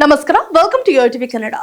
ನಮಸ್ಕಾರ welcome to TV Kannada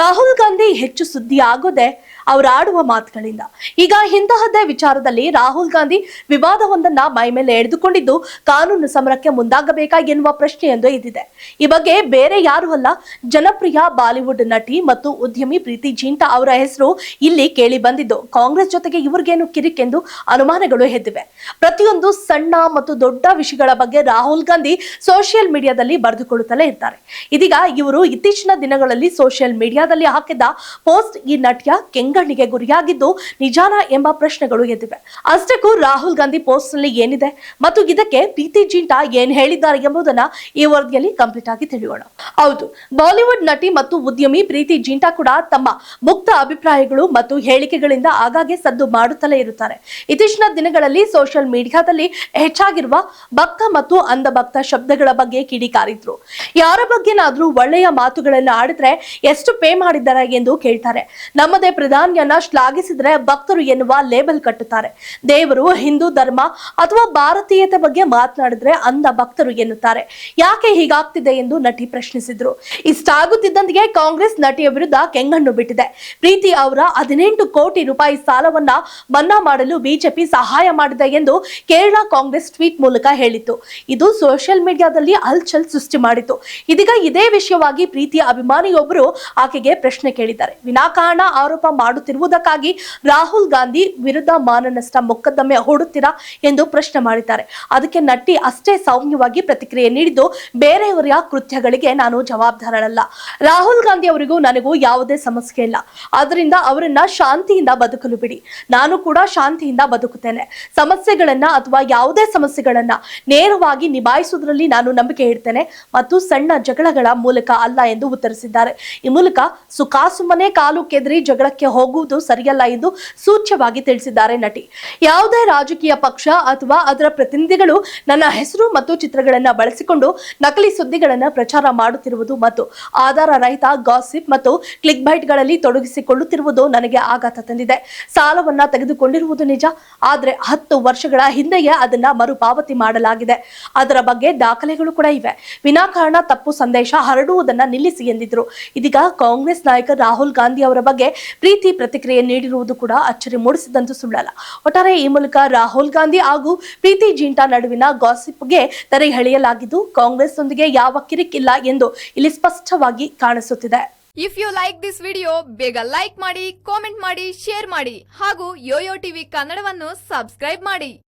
Rahul Gandhi ಹೆಚ್ಚು ಸುದ್ದಿ ಆಗೋದೆ ಅವರು ಆಡುವ ಮಾತುಗಳಿಂದ. ಈಗ ಇಂತಹದ್ದೇ ವಿಚಾರದಲ್ಲಿ ರಾಹುಲ್ ಗಾಂಧಿ ವಿವಾದವೊಂದನ್ನ ಮೈ ಮೇಲೆ ಎಳೆದುಕೊಂಡಿದ್ದು ಕಾನೂನು ಸಮರಕ್ಕೆ ಮುಂದಾಗಬೇಕಾ ಎನ್ನುವ ಪ್ರಶ್ನೆಯೊಂದು ಇದ್ದಿದೆ. ಈ ಬಗ್ಗೆ ಬೇರೆ ಯಾರು ಅಲ್ಲ, ಜನಪ್ರಿಯ ಬಾಲಿವುಡ್ ನಟಿ ಮತ್ತು ಉದ್ಯಮಿ ಪ್ರೀತಿ ಜಿಂಟಾ ಅವರ ಹೆಸರು ಇಲ್ಲಿ ಕೇಳಿ ಬಂದಿದ್ದು. ಕಾಂಗ್ರೆಸ್ ಜೊತೆಗೆ ಇವ್ರಿಗೇನು ಕಿರಿಕೆಂದು ಅನುಮಾನಗಳು ಎದ್ದಿವೆ. ಪ್ರತಿಯೊಂದು ಸಣ್ಣ ಮತ್ತು ದೊಡ್ಡ ವಿಷಯಗಳ ಬಗ್ಗೆ ರಾಹುಲ್ ಗಾಂಧಿ ಸೋಷಿಯಲ್ ಮೀಡಿಯಾದಲ್ಲಿ ಬರೆದುಕೊಳ್ಳುತ್ತಲೇ ಇರ್ತಾರೆ. ಇದೀಗ ಇವರು ಇತ್ತೀಚಿನ ದಿನಗಳಲ್ಲಿ ಸೋಷಿಯಲ್ ಮೀಡಿಯಾದಲ್ಲಿ ಹಾಕಿದ್ದ ಪೋಸ್ಟ್ ಈ ನಟಿಯ ಕೆಂಗಣ್ಣಿಗೆ ಗುರಿಯಾಗಿದ್ದು ನಿಜಾನ ಎಂಬ ಪ್ರಶ್ನೆಗಳು ಎದ್ದಿವೆ. ಅಷ್ಟಕ್ಕೂ ರಾಹುಲ್ ಗಾಂಧಿ ಪೋಸ್ಟ್ನಲ್ಲಿ ಏನಿದೆ ಮತ್ತು ಇದಕ್ಕೆ ಪ್ರೀತಿ ಜಿಂಟಾ ಏನ್ ಹೇಳಿದ್ದಾರೆ ಎಂಬುದನ್ನ ಈ ವರದಿಯಲ್ಲಿ ಕಂಪ್ಲೀಟ್ ಆಗಿ ತಿಳಿಯೋಣ. ಹೌದು, ಬಾಲಿವುಡ್ ನಟಿ ಮತ್ತು ಉದ್ಯಮಿ ಪ್ರೀತಿ ಜಿಂಟಾ ಕೂಡ ತಮ್ಮ ಮುಕ್ತ ಅಭಿಪ್ರಾಯಗಳು ಮತ್ತು ಹೇಳಿಕೆಗಳಿಂದ ಆಗಾಗ್ಗೆ ಸದ್ದು ಮಾಡುತ್ತಲೇ ಇರುತ್ತಾರೆ. ಇತ್ತೀಚಿನ ದಿನಗಳಲ್ಲಿ ಸೋಷಿಯಲ್ ಮೀಡಿಯಾದಲ್ಲಿ ಹೆಚ್ಚಾಗಿರುವ ಭಕ್ತ ಮತ್ತು ಅಂಧಭಕ್ತ ಶಬ್ದಗಳ ಬಗ್ಗೆ ಕಿಡಿಕಾರಿದ್ರು. ಯಾರ ಬಗ್ಗೆನಾದ್ರೂ ಒಳ್ಳೆಯ ಮಾತುಗಳನ್ನು ಆಡಿದ್ರೆ ಎಷ್ಟು ಪೇ ಮಾಡಿದ್ದಾರೆ ಎಂದು ಕೇಳ್ತಾರೆ. ನಮ್ಮದೇ ಪ್ರಧಾನಿಯನ್ನ ಶ್ಲಾಘಿಸಿದ್ರೆ ಭಕ್ತರು ಎನ್ನುವ ಲೇಬಲ್ ಕಟ್ಟುತ್ತಾರೆ. ದೇವರು ಹಿಂದೂ ಧರ್ಮ ಅಥವಾ ಭಾರತೀಯತೆ ಬಗ್ಗೆ ಮಾತನಾಡಿದ್ರೆ ಅಂದ ಭಕ್ತರು ಎನ್ನುತ್ತಾರೆ. ಯಾಕೆ ಹೀಗಾಗ್ತಿದೆ ಎಂದು ನಟಿ ಪ್ರಶ್ನಿಸಿದ್ರು. ಇಷ್ಟಾಗುತ್ತಿದ್ದಂತೆಯೇ ಕಾಂಗ್ರೆಸ್ ನಟಿಯ ವಿರುದ್ಧ ಕೆಂಗಣ್ಣು ಬಿಟ್ಟಿದೆ. ಪ್ರೀತಿ ಅವರ ಹದಿನೆಂಟು ಕೋಟಿ ರೂಪಾಯಿ ಸಾಲವನ್ನ ಮನ್ನಾ ಮಾಡಲು ಬಿಜೆಪಿ ಸಹಾಯ ಮಾಡಿದೆ ಎಂದು ಕೇರಳ ಕಾಂಗ್ರೆಸ್ ಟ್ವೀಟ್ ಮೂಲಕ ಹೇಳಿತ್ತು. ಇದು ಸೋಷಿಯಲ್ ಮೀಡಿಯಾದಲ್ಲಿ ಹಲ್ಚಲ್ ಸೃಷ್ಟಿ ಮಾಡಿತು. ಇದೀಗ ಇದೇ ವಿಷಯವಾಗಿ ಪ್ರೀತಿ ಅಭಿಮಾನಿಯೊಬ್ಬರು ಆಕೆಗೆ ಪ್ರಶ್ನೆ ಕೇಳಿದ್ದಾರೆ. ವಿನಾಕಾರಣ ಆರೋಪ ಮಾಡುತ್ತಿರುವುದಕ್ಕಾಗಿ ರಾಹುಲ್ ಗಾಂಧಿ ವಿರುದ್ಧ ಮಾನನಷ್ಟ ಮೊಕದ್ದಮೆ ಹೂಡುತ್ತೀರಾ ಎಂದು ಪ್ರಶ್ನೆ ಮಾಡಿದ್ದಾರೆ. ಅದಕ್ಕೆ ನಟಿ ಅಷ್ಟೇ ಸೌಮ್ಯವಾಗಿ ಪ್ರತಿಕ್ರಿಯೆ ನೀಡಿದ್ದು ಬೇರೆಯವರ ಕೃತ್ಯಗಳಿಗೆ ನಾನು ಜವಾಬ್ದಾರಳಲ್ಲ. ರಾಹುಲ್ ಗಾಂಧಿ ಅವರಿಗೂ ನನಗೂ ಯಾವುದೇ ಸಮಸ್ಯೆ ಇಲ್ಲ. ಆದ್ರಿಂದ ಅವರನ್ನ ಶಾಂತಿಯಿಂದ ಬದುಕಲು ಬಿಡಿ. ನಾನು ಕೂಡ ಶಾಂತಿಯಿಂದ ಬದುಕುತ್ತೇನೆ. ಸಮಸ್ಯೆಗಳನ್ನ ಅಥವಾ ಯಾವುದೇ ಸಮಸ್ಯೆಗಳನ್ನ ನೇರವಾಗಿ ನಿಭಾಯಿಸುವುದರಲ್ಲಿ ನಾನು ನಂಬಿಕೆ ಇಡ್ತೇನೆ ಮತ್ತು ಸಣ್ಣ ಜಗಳಗಳ ಮೂಲಕ ಅಲ್ಲ ಎಂದು ಉತ್ತರಿಸಿದ್ದಾರೆ. ಈ ಮೂಲಕ ಸುಖಾಸುಮ್ಮನೆ ಕಾಲು ಕೆದರಿ ಜಗಳಕ್ಕೆ ಹೋಗುವುದು ಸರಿಯಲ್ಲ ಎಂದು ಸೂಚ್ಯವಾಗಿ ತಿಳಿಸಿದ್ದಾರೆ ನಟಿ. ಯಾವುದೇ ರಾಜಕೀಯ ಪಕ್ಷ ಅಥವಾ ಅದರ ಪ್ರತಿನಿಧಿಗಳು ನನ್ನ ಹೆಸರು ಮತ್ತು ಚಿತ್ರಗಳನ್ನ ಬಳಸಿಕೊಂಡು ನಕಲಿ ಸುದ್ದಿಗಳನ್ನ ಪ್ರಚಾರ ಮಾಡುತ್ತಿರುವುದು ಮತ್ತು ಆಧಾರ ರಹಿತ ಗಾಸಿಪ್ ಮತ್ತು ಕ್ಲಿಕ್ ಬೈಟ್ಗಳಲ್ಲಿ ತೊಡಗಿಸಿಕೊಳ್ಳುತ್ತಿರುವುದು ನನಗೆ ಆಘಾತ ತಂದಿದೆ. ಸಾಲವನ್ನ ತೆಗೆದುಕೊಂಡಿರುವುದು ನಿಜ, ಆದ್ರೆ ಹತ್ತು ವರ್ಷಗಳ ಹಿಂದೆಯೇ ಅದನ್ನ ಮರುಪಾವತಿ ಮಾಡಲಾಗಿದೆ. ಅದರ ಬಗ್ಗೆ ದಾಖಲೆಗಳು ಕೂಡ ಇವೆ. ವಿನಾಕಾರಣ ತಪ್ಪು ಸಂದೇಶ ಹರಡುವುದನ್ನ ನಿಲ್ಲಿಸಿ ಎಂದಿದ್ರು. ಇದೀಗ ಕಾಂಗ್ರೆಸ್ ನಾಯಕ ರಾಹುಲ್ ಗಾಂಧಿ ಅವರ ಬಗ್ಗೆ ಪ್ರೀತಿ ಪ್ರತಿಕ್ರಿಯೆ ನೀಡಿರುವುದು ಕೂಡ ಅಚ್ಚರಿ ಮೂಡಿಸಿದಂತೂ ಸುಳ್ಳಲ್ಲ. ಒಟ್ಟಾರೆ ಈ ಮೂಲಕ ರಾಹುಲ್ ಗಾಂಧಿ ಹಾಗೂ ಪ್ರೀತಿ ಜಿಂಟಾ ನಡುವಿನ ಗಾಸಿಪ್ಗೆ ತೆರೆ ಎಳೆಯಲಾಗಿದ್ದು, ಕಾಂಗ್ರೆಸ್ನೊಂದಿಗೆ ಯಾವ ಕಿರಿಕಿಲ್ಲ ಎಂದು ಇಲ್ಲಿ ಸ್ಪಷ್ಟವಾಗಿ ಕಾಣಿಸುತ್ತಿದೆ. If you like this video ಬೇಗ ಲೈಕ್ ಮಾಡಿ ಕಾಮೆಂಟ್ ಮಾಡಿ ಶೇರ್ ಮಾಡಿ ಹಾಗೂ ಯೋಯೋ ಟಿವಿ ಕನ್ನಡವನ್ನು ಸಬ್ಸ್ಕ್ರೈಬ್ ಮಾಡಿ.